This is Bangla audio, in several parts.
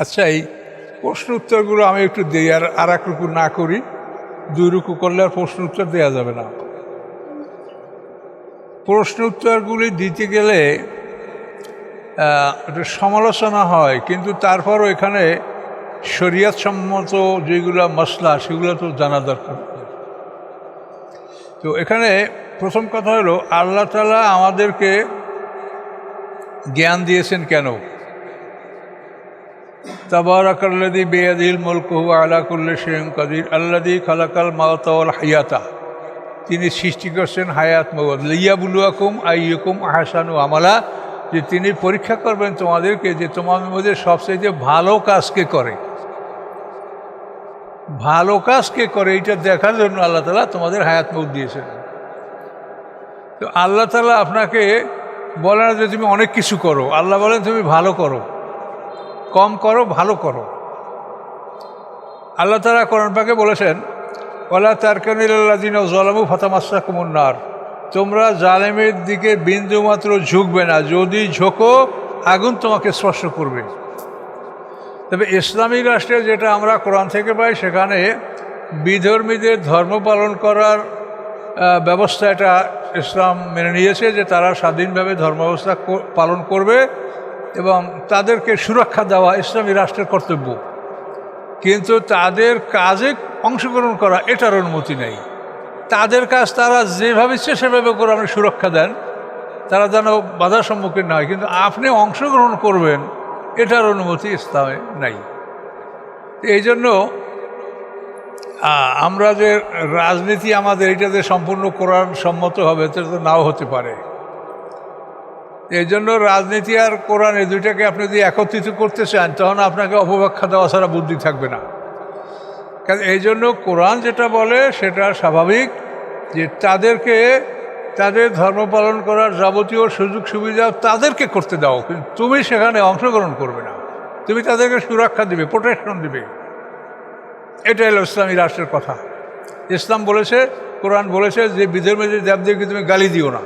আচ্ছা এই প্রশ্ন উত্তরগুলো আমি একটু দিই, আর আর এক রুকু না করি, দুই রুকু করলে আর প্রশ্ন উত্তর দেওয়া যাবে না। প্রশ্ন উত্তরগুলি দিতে গেলে একটু সমালোচনা হয়, কিন্তু তারপরও এখানে শরিয়াত সম্মত যেগুলো মশলা সেগুলো তো জানা দরকার। তো এখানে প্রথম কথা হলো, আল্লাহ তালা আমাদেরকে জ্ঞান দিয়েছেন কেন? বেয়াদিল মুলকুহু আলা কুল্লি শেম কাদির আল্লাদি খালাকাল মাওতাওয়াল হায়াতা। তিনি সৃষ্টি করছেন হায়াত মগদ লিয়া বুলুয়াকুম আইয়কুম আহসানু আমালা। যে তিনি পরীক্ষা করবেন তোমাদেরকে যে তোমাদের মধ্যে সবচেয়ে ভালো কাজকে করে। ভালো কাজকে করে এটা দেখার জন্য আল্লাহ তালা তোমাদের হায়াত মৌত দিয়েছেন। তো আল্লাহ তালা আপনাকে বলে না যে তুমি অনেক কিছু করো। আল্লাহ বলেন তুমি ভালো করো। কম করো, ভালো করো। আল্লাহ তালা কোরআন পাকে বলেছেন ওলা তারকানিল্লাদিন জলামু ফতামাসা কুমুন্নার তোমরা জালেমের দিকে বিন্দুমাত্র ঝুঁকবে না, যদি ঝোঁকো, আগুন তোমাকে স্পর্শ করবে। তবে ইসলামী রাষ্ট্রে যেটা আমরা কোরআন থেকে পাই, সেখানে বিধর্মীদের ধর্ম পালন করার ব্যবস্থা এটা ইসলাম মেনে নিয়েছে যে তারা স্বাধীনভাবে ধর্ম ব্যবস্থা পালন করবে। এবং তাদেরকে সুরক্ষা দেওয়া ইসলামী রাষ্ট্রের কর্তব্য। কিন্তু তাদের কাজে অংশগ্রহণ করা এটার অনুমতি নেই। তাদের কাজ তারা যেভাবে ইচ্ছে সেভাবে করে আপনি সুরক্ষা দেন, তারা যেন বাধার সম্মুখীন না হয়। কিন্তু আপনি অংশগ্রহণ করবেন, এটার অনুমতি ইসলামে নাই। এই জন্য আমরা যে রাজনীতি আমাদের এটা যে সম্পূর্ণ কোরআন সম্মত হবে, এটা তো নাও হতে পারে। এই জন্য রাজনীতি আর কোরআন এই দুইটাকে আপনি যদি একত্রিত করতে চান, তখন আপনাকে অপব্যাখ্যা দেওয়া ছাড়া বুদ্ধি থাকবে না। কারণ এই জন্য কোরআন যেটা বলে, সেটা স্বাভাবিক যে তাদেরকে, তাদের ধর্ম পালন করার যাবতীয় সুযোগ সুবিধা তাদেরকে করতে দাও। কিন্তু তুমি সেখানে অংশগ্রহণ করবে না। তুমি তাদেরকে সুরক্ষা দিবে প্রোটেকশন দিবে। এটা হলো ইসলামী রাষ্ট্রের কথা। ইসলাম বলেছে, কোরআন বলেছে যে বিধর্মীদের দেবদেবকে তুমি গালি দিও না।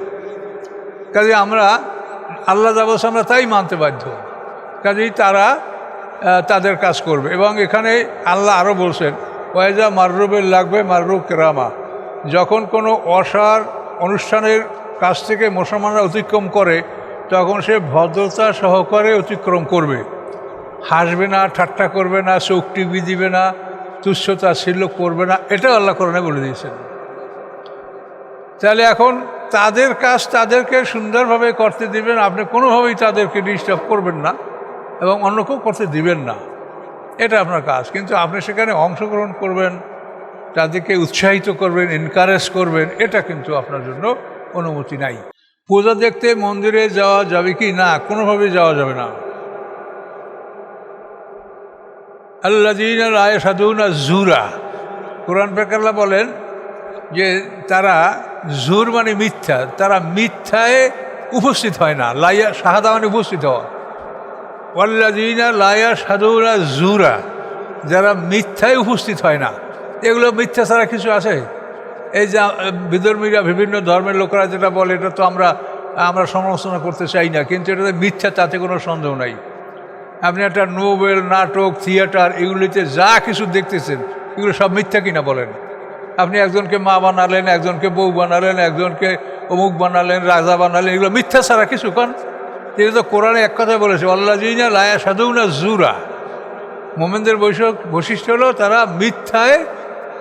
কাজে আমরা আল্লাহ যাবস আমরা তাই মানতে বাধ্য। কাজেই তারা তাদের কাজ করবে। এবং এখানে আল্লাহ আরও বলছেন, ওয়াইজা মাররুবের লাগবে মাররুব কেরামা। যখন কোনো অসার অনুষ্ঠানের কাছ থেকে মুসলমানরা অতিক্রম করে, তখন সে ভদ্রতা সহকারে অতিক্রম করবে। হাসবে না, ঠাট্টা করবে না, চোখ টিপি দিবে না, তুচ্ছতা ছিল করবে না। এটাও আল্লাহ কোরআনে বলে দিয়েছেন। তাহলে এখন তাদের কাজ তাদেরকে সুন্দরভাবে করতে দিবেন, আপনি কোনোভাবেই তাদেরকে ডিস্টার্ব করবেন না এবং অন্য কেউ করতে দিবেন না। এটা আপনার কাজ। কিন্তু আপনি সেখানে অংশগ্রহণ করবেন, তাদেরকে উৎসাহিত করবেন এনকারেজ করবেন, এটা কিন্তু আপনার জন্য অনুমতি নাই। পূজা দেখতে মন্দিরে যাওয়া যাবে কি? না, কোনোভাবেই যাওয়া যাবে না। আল্লাদিন রায় সাধুনা জুরা কোরআন পেকাল্লা বলেন যে তারা জুর মানে মিথ্যা। তারা মিথ্যায় উপস্থিত হয় না লাইয়া শাহাদা মানে উপস্থিত হওয়া। ওয়াল্লাদিনা লায়া সাধুরা জুরা, যারা মিথ্যায় উপস্থিত হয় না। এগুলো মিথ্যা ছাড়া কিছু আছে? এই যে বিধর্মীরা বিভিন্ন ধর্মের লোকেরা যেটা বলে, এটা তো আমরা আমরা সমালোচনা করতে চাই না, কিন্তু এটাতে মিথ্যা তাতে কোনো সন্দেহ নাই। আপনি একটা নোবেল, নাটক, থিয়েটার, এগুলিতে যা কিছু দেখতেছেন, এগুলো সব মিথ্যা কিনা বলেন? আপনি একজনকে মা বানালেন, একজনকে বউ বানালেন, একজনকে অমুক বানালেন, রাজা বানালেন, এগুলো মিথ্যা ছাড়া কিছু কারণ এটা তো কোরআনে এক কথা বলেছে আল্লাহ জিনা লায়া সাধু না জুরা। মোমেনদের বৈশক বৈশিষ্ট্য হলো, তারা মিথ্যায়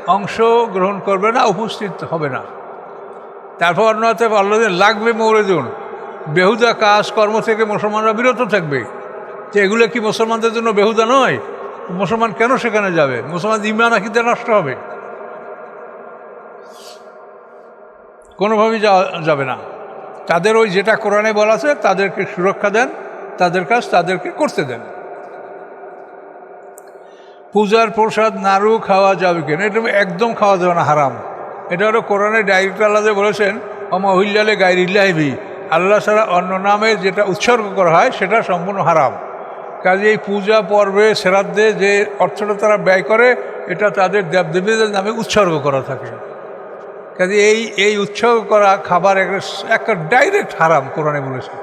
অংশ গ্রহণ করবে না, উপস্থিত হবে না। তারপর অন্যতে আল্লাহ লাগবে মৌরেজুন। বেহুদা কাজ, কর্ম থেকে মুসলমানরা বিরত থাকবে। যে এগুলো কি মুসলমানদের জন্য বেহুদা নয়? মুসলমান কেন সেখানে যাবে? মুসলমান ইমান আকিদে নষ্ট হবে। কোনোভাবেই যাওয়া যাবে না। তাদের ওই যেটা কোরআনে বলা আছে, তাদেরকে সুরক্ষা দেন, তাদের কাজ তাদেরকে করতে দেন। পূজার প্রসাদ, নাড়ু খাওয়া যাবে কেন, এটা একদম খাওয়া যাবে না, হারাম। এটা হলো কোরআনে ডাইরেক্ট আল্লাহ বলেছেন অমহিল্লালে গাইরিল্লাহিবি আল্লাহ ছাড়া অন্য নামে যেটা উৎসর্গ করা হয়, সেটা সম্পূর্ণ হারাম। কাজে এই পূজা পর্বে, শ্রাদ্ধে যে অর্থটা তারা ব্যয় করে, এটা তাদের দেবদেবীদের নামে উৎসর্গ করা থাকে। কাজে এই এই উৎসর্গ করা খাবার একটা ডাইরেক্ট হারাম, কোরআনে বলেছে।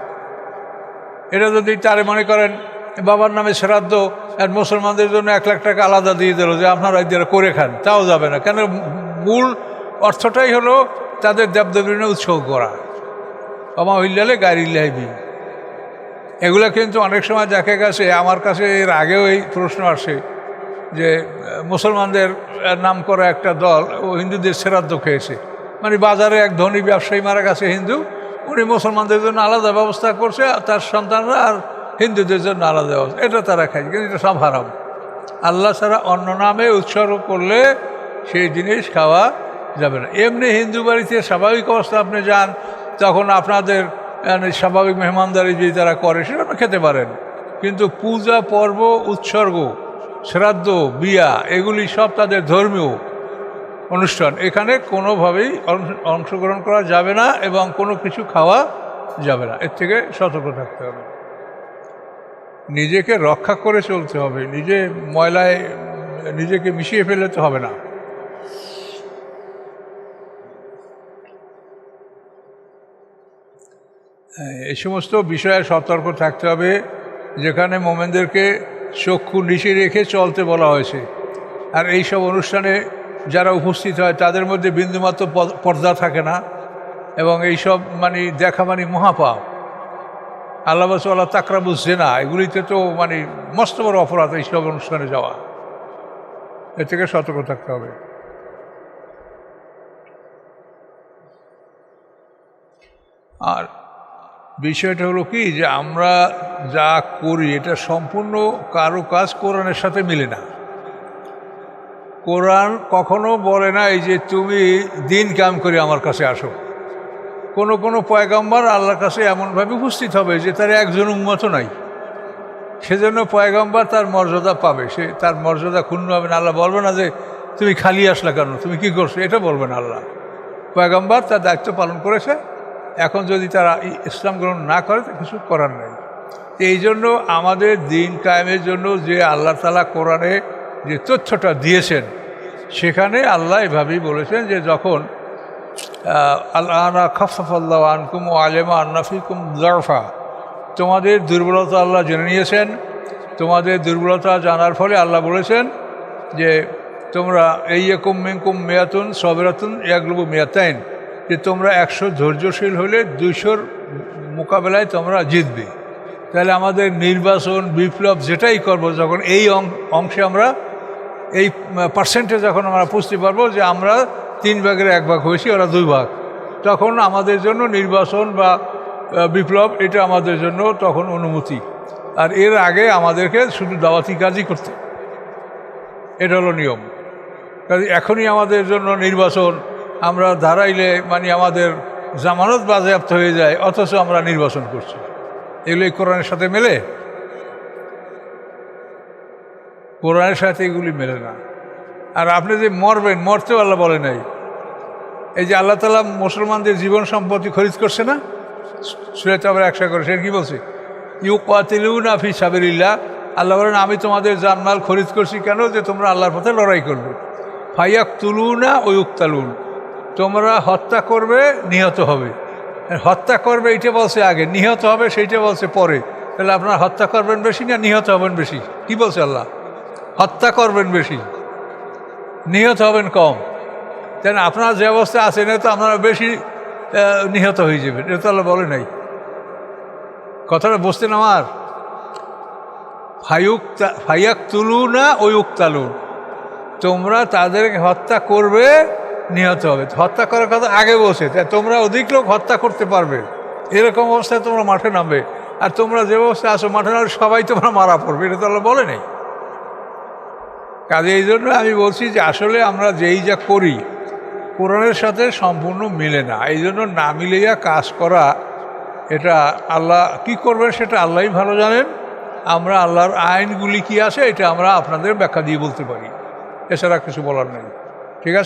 এটা যদি তারে মনে করেন, বাবার নামে শ্রাদ্ধ, আর মুসলমানদের জন্য এক লাখ টাকা আলাদা দিয়ে দিল যে আপনারা এদের করে খান, তাও যাবে না। কেন মূল অর্থটাই হলো তাদের দেবদেবীর উৎসব করা। আমা হইল্লালে গাড়ি লাইবি এগুলো কিন্তু অনেক সময় দেখা গেছে, আমার কাছে এর আগেও এই প্রশ্ন আসে। যে মুসলমানদের নাম করা একটা দল, ও হিন্দুদের শ্রাদ্ধ খেয়েছে। মানে বাজারে এক ধনী ব্যবসায়ী মারা গেছে হিন্দু, উনি মুসলমানদের জন্য আলাদা ব্যবস্থা করছে, আর তার সন্তানরা আর হিন্দুদের জন্য আলাদা ব্যবস্থা। এটা তারা খায়, কিন্তু এটা সব হারাম। আল্লাহ ছাড়া অন্য নামে উৎসর্গ করলে সেই জিনিস খাওয়া যাবে না। এমনি হিন্দু বাড়িতে স্বাভাবিক অবস্থা, আপনি যান, তখন আপনাদের মানে স্বাভাবিক মেহমানদারি যদি তারা করে, সেটা আপনি খেতে পারেন। কিন্তু পূজা, পর্ব, উৎসর্গ শ্রাদ্ধ, বিয়া, এগুলি সব তাদের ধর্মীয় অনুষ্ঠান। এখানে কোনোভাবেই অংশগ্রহণ করা যাবে না এবং কোনো কিছু খাওয়া যাবে না। এর থেকে সতর্ক থাকতে হবে। নিজেকে রক্ষা করে চলতে হবে। নিজে ময়লায়, নিজেকে মিশিয়ে ফেলে তো হবে না। এই সমস্ত বিষয়ে সতর্ক থাকতে হবে। যেখানে মোমেনদেরকে চক্ষু নিচে রেখে চলতে বলা হয়েছে। আর এই সব অনুষ্ঠানে যারা উপস্থিত হয়, তাদের মধ্যে বিন্দুমাত্র পর্দা থাকে না। এবং এইসব মানে দেখা মানে মহাপাপ। আল্লাহ আল্লাহ তাকরাবুস জেনা এগুলিতে তো মানে মস্ত বড় অপরাধ এইসব অনুষ্ঠানে যাওয়া। এ থেকে সতর্ক থাকতে হবে। আর বিষয়টা হলো কি যে আমরা যা করি, এটা সম্পূর্ণ কারও কাজ কোরআনের সাথে মিলে না। কোরআন কখনো বলে না, এই যে তুমি দিন কাম করে আমার কাছে আসো। কোনো কোনো পয়গাম্বার আল্লাহর কাছে এমনভাবে উপস্থিত হবে যে তার একজন উন্মত নাই। সেজন্য পয়গাম্বার তার মর্যাদা পাবে। সে তার মর্যাদা ক্ষুণ্ণ হবে না। আল্লাহ বলবে না যে, তুমি খালি আসলা কেন? তুমি কি করছ? এটা বলবে না আল্লাহ। পয়গাম্বার তার দায়িত্ব পালন করেছে। এখন যদি তারা ইসলাম গ্রহণ না করে, তো কিছু করার নেই। এই জন্য আমাদের দিন কায়েমের জন্য যে আল্লাহ তালা কোরআনে যে তথ্যটা দিয়েছেন, সেখানে আল্লাহ এভাবেই বলেছেন যে যখন আল্লাহ খাফাফাল্লাহ আনকুম আলেমা আন্নাফিকুম জরফা তোমাদের দুর্বলতা আল্লাহ জেনে নিয়েছেন। তোমাদের দুর্বলতা জানার ফলে আল্লাহ বলেছেন যে তোমরা এই একুম মেঙ্কুম মেয়াতুন সবেরাতুন ইয়াগলবু মেয়াতাইন। যে তোমরা একশো ধৈর্যশীল হলে দুইশোর মোকাবেলায় তোমরা জিতবে। তাহলে আমাদের নির্বাচন, বিপ্লব যেটাই করব, যখন এই অংশে আমরা, এই পার্সেন্টে যখন আমরা বুঝতে পারব যে আমরা তিন ভাগের এক ভাগ হয়েছি, ওরা দুই ভাগ। তখন আমাদের জন্য নির্বাচন বা বিপ্লব এটা আমাদের জন্য তখন অনুমতি। আর এর আগে আমাদেরকে শুধু দাওয়াতি কাজই করতে এটা হলো নিয়ম। কাজে এখনই আমাদের জন্য নির্বাচন আমরা দাঁড়াইলে মানে আমাদের জামানত বাজেয়াপ্ত হয়ে যায়, অথচ আমরা নির্বাচন করছি। এগুলো এই কোরআনের সাথে মেলে? কোরআনের সাথে এগুলি মেলে না। আর আপনি যে মরবেন, মরতেও আল্লাহ বলে নাই। এই যে আল্লাহ তালা মুসলমানদের জীবন সম্পত্তি খরিদ করছে না? সুরেতে আবার একশা করে সে কি বলছে? ইউ কাতিলু না ফি সাবিরিল্লাহ আল্লাহ বলেন, আমি তোমাদের জানমাল খরিদ করছি কেন? যে তোমরা আল্লাহর পথে লড়াই করবে। ফাইয়াক তুলু না ওই উক্তালুন তোমরা হত্যা করবে, নিহত হবে। হত্যা করবে এইটা বলছে আগে, নিহত হবে সেইটা বলছে পরে। তাহলে আপনারা হত্যা করবেন বেশি না নিহত হবেন বেশি? কি বলছে আল্লাহ? হত্যা করবেন বেশি। নিহত হবেন কম। কেন আপনারা যে অবস্থায় আছেন তো আপনারা বেশি নিহত হয়ে যাবেন। এটা তো আল্লাহ বলে নাই। কথাটা বুঝতেন আমার? ফাইউক ফাইয়াক তুলু না ওই উক্তালু তোমরা তাদেরকে হত্যা করবে নিহত হবে। হত্যা করার কথা আগে বসে তোমরা অধিক লোক হত্যা করতে পারবে। এরকম অবস্থায় তোমরা মাঠে নামবে। আর তোমরা যে অবস্থায় আসো মাঠে নামবে সবাই তোমরা মারা পড়বে। এটা তো আল্লাহ বলে নেই। কাজে এই জন্য আমি বলছি যে আসলে আমরা যেই যা করি, কোরআনের সাথে সম্পূর্ণ মিলে না। এই জন্য না মিলিয়া কাজ করা, এটা আল্লাহ কি করবেন সেটা আল্লাহই ভালো জানেন। আমরা আল্লাহর আইনগুলি কি আছে, এটা আমরা আপনাদের ব্যাখ্যা দিয়ে বলতে পারি। এছাড়া কিছু বলার নেই। ঠিক আছে?